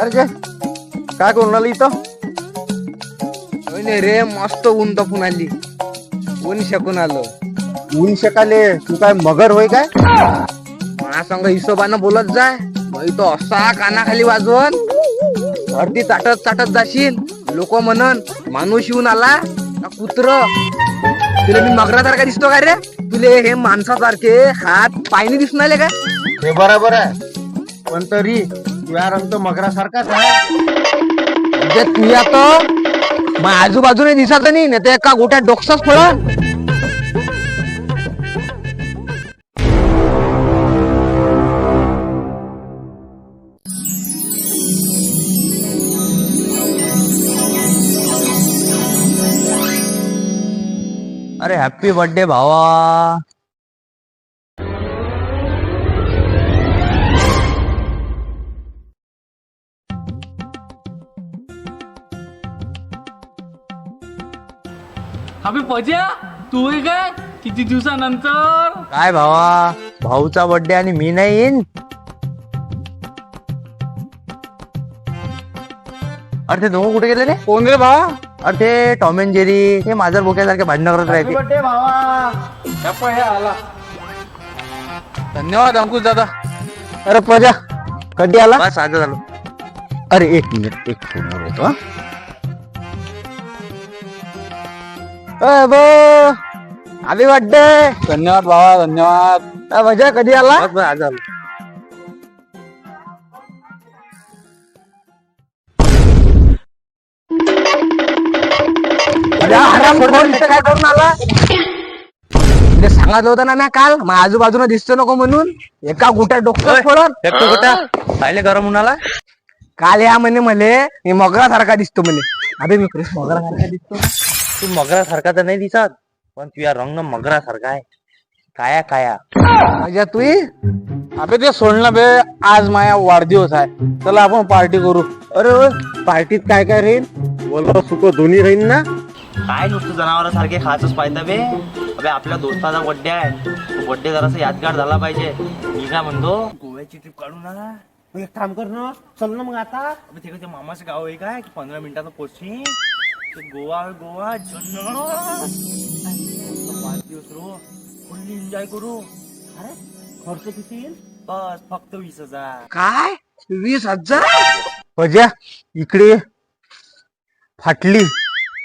अरे काय? करून आलं इथं? होय नाही रे मस्त ऊन तपून आली. ऊन शकून आलो. ऊन शेकाले तू काय मगर होय काय? मला सांग हिशोबानं बोलत जाय मग तो असा कानाखाली वाजवून अर्धी चाटत चाटत जाशील. लोक म्हणन माणूस येऊन आला का कुत्र? तुला मी मगरासारखा दिसतो का रे? तुले हे माणसासारखे हात पायनी दिसून आले काय हे बरोबर आहे. पण तरी तुझा रंग मगरासारखाच आहे. म्हणजे तू आता मग आजूबाजूने दिसत नाही नाही तर एका गोट्या डोकसाच पडन. अरे हॅपी बर्थडे भावा. अबे पज्या तू आहे काय? किती दिवसानंतर? काय भावा भाऊचा बर्थडे आणि मी नाही येईन. अरे ते दोघं कुठे गेले रे? कोण रे भावा? अरे ते टॉम अँड जेरी हे माझर बोक्यासारखे भांडणं करत राहते. धन्यवाद अंकुश दादा. अरे प्रजा कधी आला? बस आज झालो अरे एक मिनिट एक फोनवर होतो हा. आली वाटते. धन्यवाद भावा धन्यवाद. मजा कधी आला? आज अरे इथं काय करून आला? तुला सांगितलं होतं ना मी काल मग आजूबाजूला दिसतो नको म्हणून. एका गुट्या डोकं पडून फेकतो कुठं? पाहिले गरम उन्हाला? काल या म्हणे मले मी मगरा सारखा दिसतो म्हणे. अबे मी सारखा दिसतो. तू मगरासारखा तर नाही दिसत पण तुझ्या रंग मगरासारखा आहे. काया काया. माझ्या तू अबे ते सोडणं बे आज माझा वाढदिवस आहे. चला आपण पार्टी करू. अरे पार्टीत काय काय राहील? बोलवा सुक दोन्ही राहील ना? काय नुसतं जनावरासारखे खायचंच पाहिजे बे. अबे आपल्या दोस्ताचा बर्थडे आहे. तो बर्थडे जरासा यादगार झाला पाहिजे. मी काय म्हणतो? गोव्याची ट्रिप काढू ना. एक काम कर ना चल ना मग आता. अबे ते काय मामाचं गाव आहे काय? पंधरा मिनिटात पोचली ते गोवा गोवा पाच दिवस रो. फुल्ली एन्जॉय करू. अरे खर्च किती येईल? बस फक्त वीस हजार. काय? वीस हजार? इकडे. फाटली.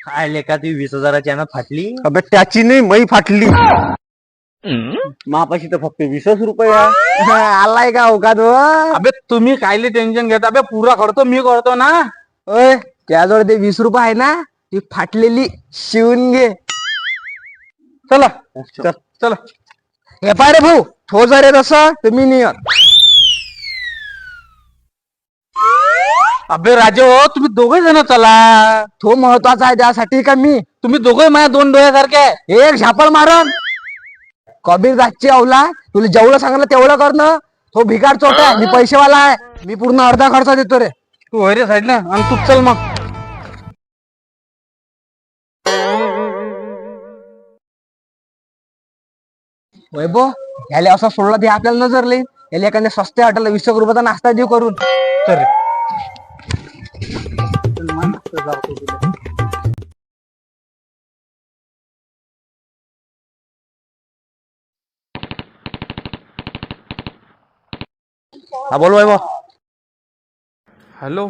काय लेका ती वीस हजाराची आहे ना फाटली? अबे त्याची नाही मै फाटली. मापाशी तर फक्त वीसच रुपये आहे. आलाय का हो? का तो अबे तुम्ही कायले टेन्शन घेता? अबे पुरा करतो मी करतो ना. ओय त्याजवळ ते वीस रुपये आहे ना? ती फाटलेली शिवून घे. चला चल चला. हे पाय रे भाऊ तो जर येत असं तर मी नाही येत. अबे राजे हो तुम्ही दोघे जण चला. तो महत्त्वाचा आहे त्यासाठी का मी? तुम्ही दोघे माझ्या दोन डोळ्यासारखे आहे. एक झापड मारन. कबीर दासची अवला तुला जेवढं सांगितलं तेवढं कर ना. तो भिकार चोट आहे मी पैसेवाला आहे. मी पूर्ण अर्धा खर्च देतो रे. तू वैरे साईड ना आणि तू चल मग. वैभव याला असा सोडला ते आपल्याला नजर याला एखाद्या स्वस्त्या हॉटेलला वीस एक रुपयाचा नाश्ता देऊ करून. तर हा बोल वैभव. हॅलो.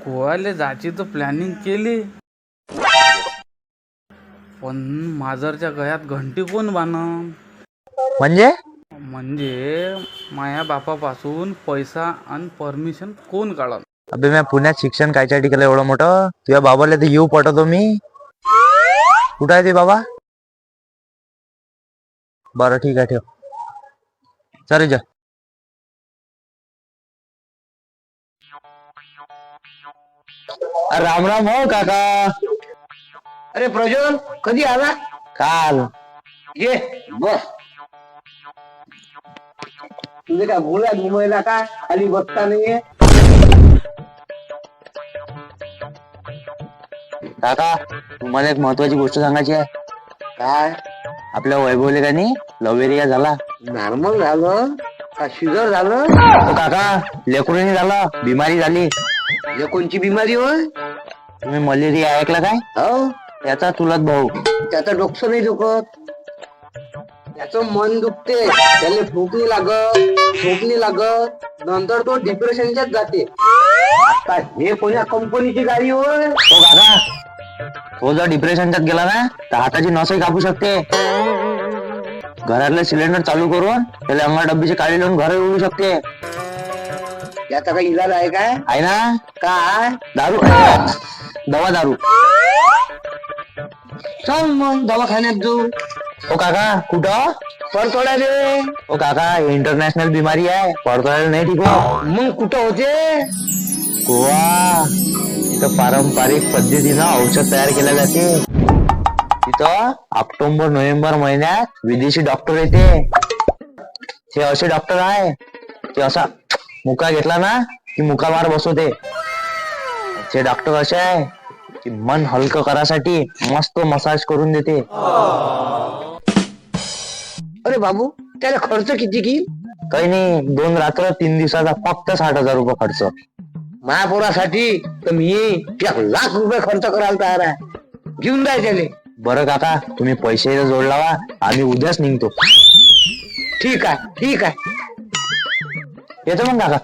गोव्याला जायची तर प्लॅनिंग केली. पण माजरच्या गळ्यात घंटी कोण बाण म्हणजे? म्हणजे माया बापापासून पैसा आणि परमिशन कोण काढल अबे मी पुण्यात शिक्षण कायच्यासाठी केलं एवढं मोठं? तुझ्या बाबाला ते येऊ पटवतो मी. कुठं आहे ते बाबा? बरं ठीक आहे ठेव. चल जा. राम राम हो काका. अरे प्रज्वल कधी आला? काल. ये. बस. तुझे काय बोला मुंबईला काय खाली बसता नाहीये? काका तुम्हाला एक महत्वाची गोष्ट सांगायची आहे. काय? आपल्या वैभवले का नाही लव्ह एरिया झाला. नॉर्मल झालं. शिजर झालं? ओ काका लेकरूनी झालं. बिमारी झाली. हे कोणची बिमारी होय? तुम्ही मलेरिया ऐकलं काय? हो. त्याचा चुलत भाऊ. त्याचं डोकं नाही दुखत. त्याचं मन दुखते. त्याला नाही लागत नाही लागत. नंतर तो डिप्रेशनच्याच जाते. आता हे कोण्या कंपनीची गाडी होय? ओ काका तो जर डिप्रेशनच्यात गेला ना तर हाताची नसही कापू शकते. घरातले सिलेंडर चालू करून त्याला अंगा डब्बीची काळी लावून घर उडू शकते. याचा काही इलाज आहे काय? आहे ना? काय? दारू दवा दारू. चल मग दवाखान्यात जाऊ. ओ काका कुठं? पर थोड्या रे ओ काका इंटरनॅशनल बिमारी आहे. पडतोय नाही ठीक हो. मग कुठं होते? गोवा. तिथं पारंपरिक पद्धतीनं औषध तयार केलं जाते तिथं ऑक्टोबर नोव्हेंबर महिन्यात विदेशी डॉक्टर येते. ते असे डॉक्टर आहे. ते असा मुका घेतला ना की मुका मार बसवते ते डॉक्टर असे आहे की मन हलकं करासाठी मस्त मसाज करून देते. अरे बाबू त्याला खर्च किती की काही नाही दोन रात्र तीन दिवसाचा फक्त साठ हजार रुपये खर्च. महापुरासाठी तर मी एक लाख रुपये खर्च करायला तयार आहे. घेऊन जाय त्याले. बरं काका तुम्ही पैसे जोड लावा आम्ही उद्याच निघतो. ठीक आहे ठीक आहे. येतो मग काका.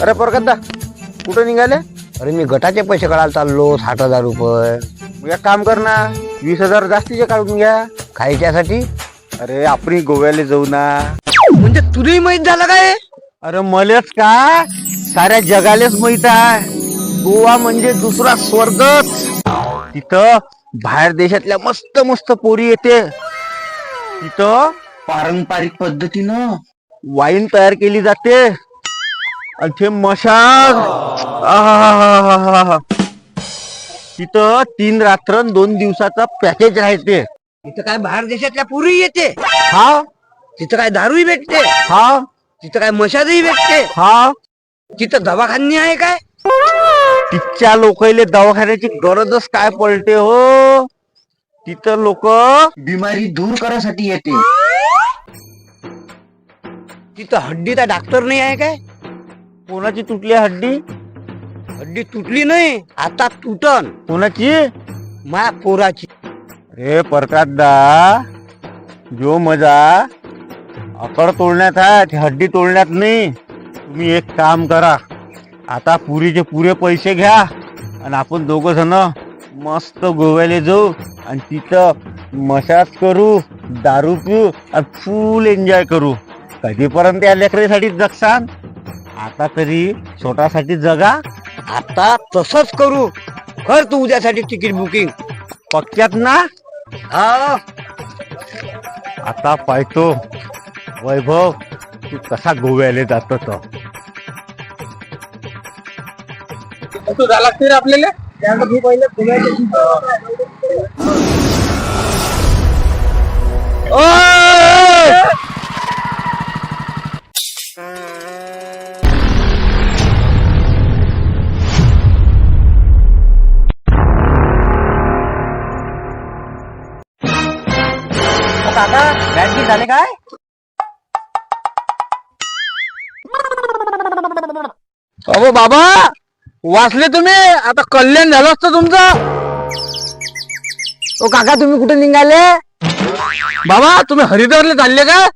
अरे परकत्ता कुठं निघाले? अरे मी गटाचे पैसे काढायला चाललो साठ हजार रुपये. मग एक काम कर ना वीस हजार जास्तीचे काढून घ्या. खायच्यासाठी? अरे आपण गोव्याला जाऊ ना. म्हणजे तुलाही माहीत झालं काय? अरे मलेच का? साऱ्या जगालेच माहीत आहे. गोवा म्हणजे दुसरा स्वर्गच. तिथं बाहेर देशातल्या मस्त मस्त पोरी येते. तिथं पारंपरिक पद्धतीनं वाईन तयार केली जाते. आणि ते मशाल. आहाहाहाहा. तिथं तीन रात्र आणि दोन दिवसाचा पॅकेज राहते. तिथं काय बाहेर देशातल्या पुरी येते. हा? तिथं काय दारूही भेटते. हा? तिथं काय मशादही भेटते. हा? तिथं दवाखाने आहे काय? तिथच्या लोकांले दवाखान्याची गरजच काय पडते हो? तिथं लोक बिमारी दूर करासाठी येते. तिथं हड्डीचा डॉक्टर नाही आहे काय? कोणाची तुटली हड्डी? हड्डी तुटली नाही आता तुटन. कोणाची? माया पोराची. हे परकातदा जो मजा अकड तोडण्यात आहे ती हड्डी तोडण्यात नाही. तुम्ही एक काम करा. आता पुरीचे पुरे पैसे घ्या आणि आपण दोघं जण मस्त गोव्याला जाऊ आणि तिथं मसाज करू दारू पिऊ आणि फुल एन्जॉय करू. कधीपर्यंत या लेकरीसाठी जगसान? आता तरी छोटासाठी जगा? आता तसंच करू. कर तू उद्यासाठी तिकीट बुकिंग पक्क्यात ना? हा. आता पाहतो वैभव तू कसा गोव्याला जातो तो. तू झाला लागते रे आपल्याला? बाबा वाचले तुम्ही? आता कल्याण झालं असतं तुमचं. ओ काका तुम्ही कुठे निघाले? बाबा तुम्ही हरिद्वारला चालले का?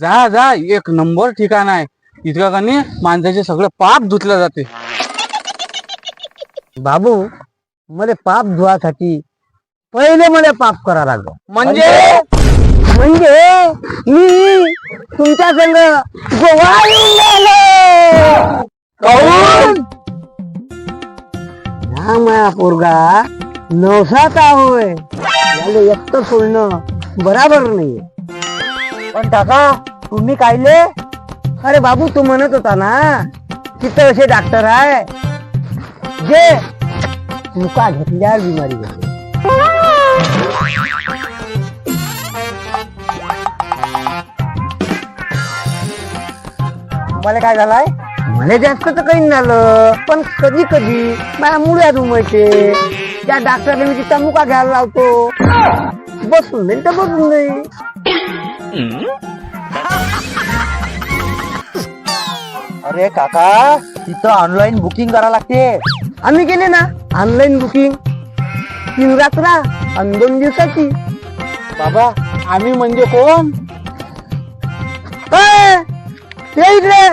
जा जा एक नंबर ठिकाण आहे. इतका कनी माणसाचे सगळे पाप धुतले जाते. बाबू मला पाप धुवासाठी पहिले मला पाप करा लागलं. म्हणजे? म्हणजे मी तुमच्या संग गोवा येऊन गेलो? हा माया पोरगा. नवसाचा होय. याला एकटं सोडणं बराबर नाही पण काका तुम्ही कायले? अरे बाबू तू म्हणत होता ना तिथं असे डॉक्टर आहे. जे मुका घेतल्या बिमारी घेतली मला काय झालंय? मला जास्त तर काही नाही झालं. पण कधी कधी माझ्या मुळ्या रुमायचे. त्या डॉक्टरने मी तिचा मुका घ्यायला लावतो. बसून नाही तर बसून नाही अरे काका तिथं ऑनलाईन बुकिंग करा लागते. आम्ही केले ना ऑनलाईन बुकिंग तीन रात्रा आणि दोन दिवसाची. बाबा आम्ही म्हणजे कोण? ए, ये इकडे.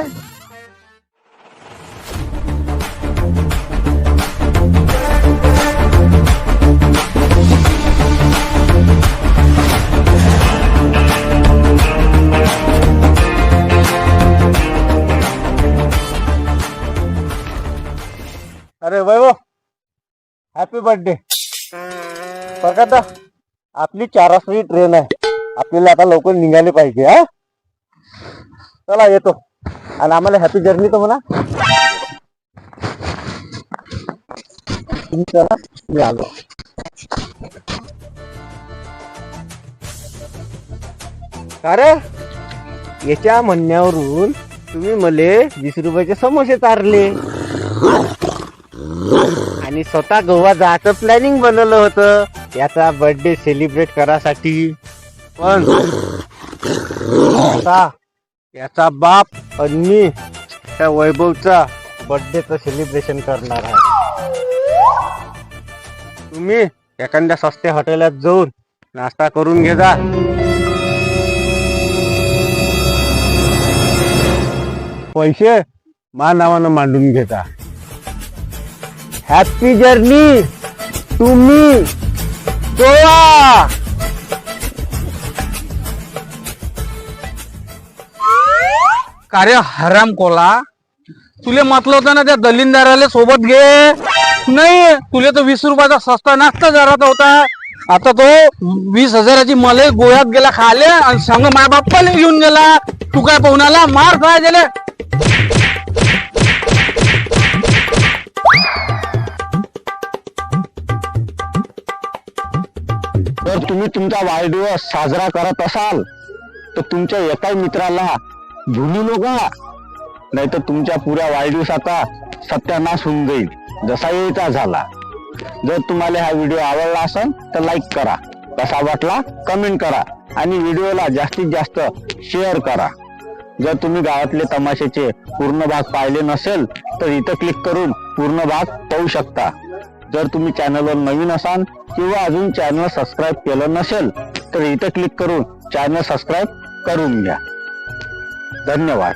अरे वैभव हॅपी बर्थडे बघा आपली चार वाजताची ट्रेन आहे. आपल्याला आता लवकर निघाले पाहिजे हा? चला येतो. आणि आम्हाला हॅपी जर्नी तर म्हणा. चला मी आलो. अरे याच्या म्हणण्यावरून तुम्ही मले वीस रुपयाचे समोसे चारले. आणि स्वतः गोवा जायचं प्लॅनिंग बनवलं होतं. याचा बर्थडे सेलिब्रेट करासाठी. पण आता याचा बाप आणि मी त्या वैभवचा बर्थडेचं सेलिब्रेशन करणार आहे. तुम्ही एखाद्या सस्त्या हॉटेलात जाऊन नाश्ता करून घे जा. पैसे मा नावानं मांडून घेता. हॅपी जर्नी तुम्ही गोवा अरे हराम कोला. तुले म्हटलं होतं ना त्या दलिंदाराला सोबत घे. नाही तुले तर वीस रुपयाचा सस्ता नाश्ता जरात होता. आता तो वीस हजाराची मले गोव्यात गेला खाले आणि सांग माय बाप्पाला घेऊन गेला. तू काय पाहून मार काय गेले जर तुम्ही तुमचा वाढदिवस साजरा करत असाल तर तुमच्या एका मित्राला भुलू नका. नाही तर तुमच्या पुऱ्या वाढदिवसाचा सत्यानाश होऊन जाईल जसा यायचा झाला. जर तुम्हाला हा व्हिडिओ आवडला असेल तर लाईक करा. कसा वाटला कमेंट करा. आणि व्हिडिओला जास्तीत जास्त शेअर करा. जर तुम्ही गावातले तमाशाचे पूर्ण भाग पाहिले नसेल तर इथं क्लिक करून पूर्ण भाग पाहू शकता. जर तुम्ही चॅनलवर नवीन असाल किंवा अजून चॅनल सबस्क्राईब केलं नसेल तर इथं क्लिक करून चॅनल सबस्क्राईब करून घ्या. धन्यवाद.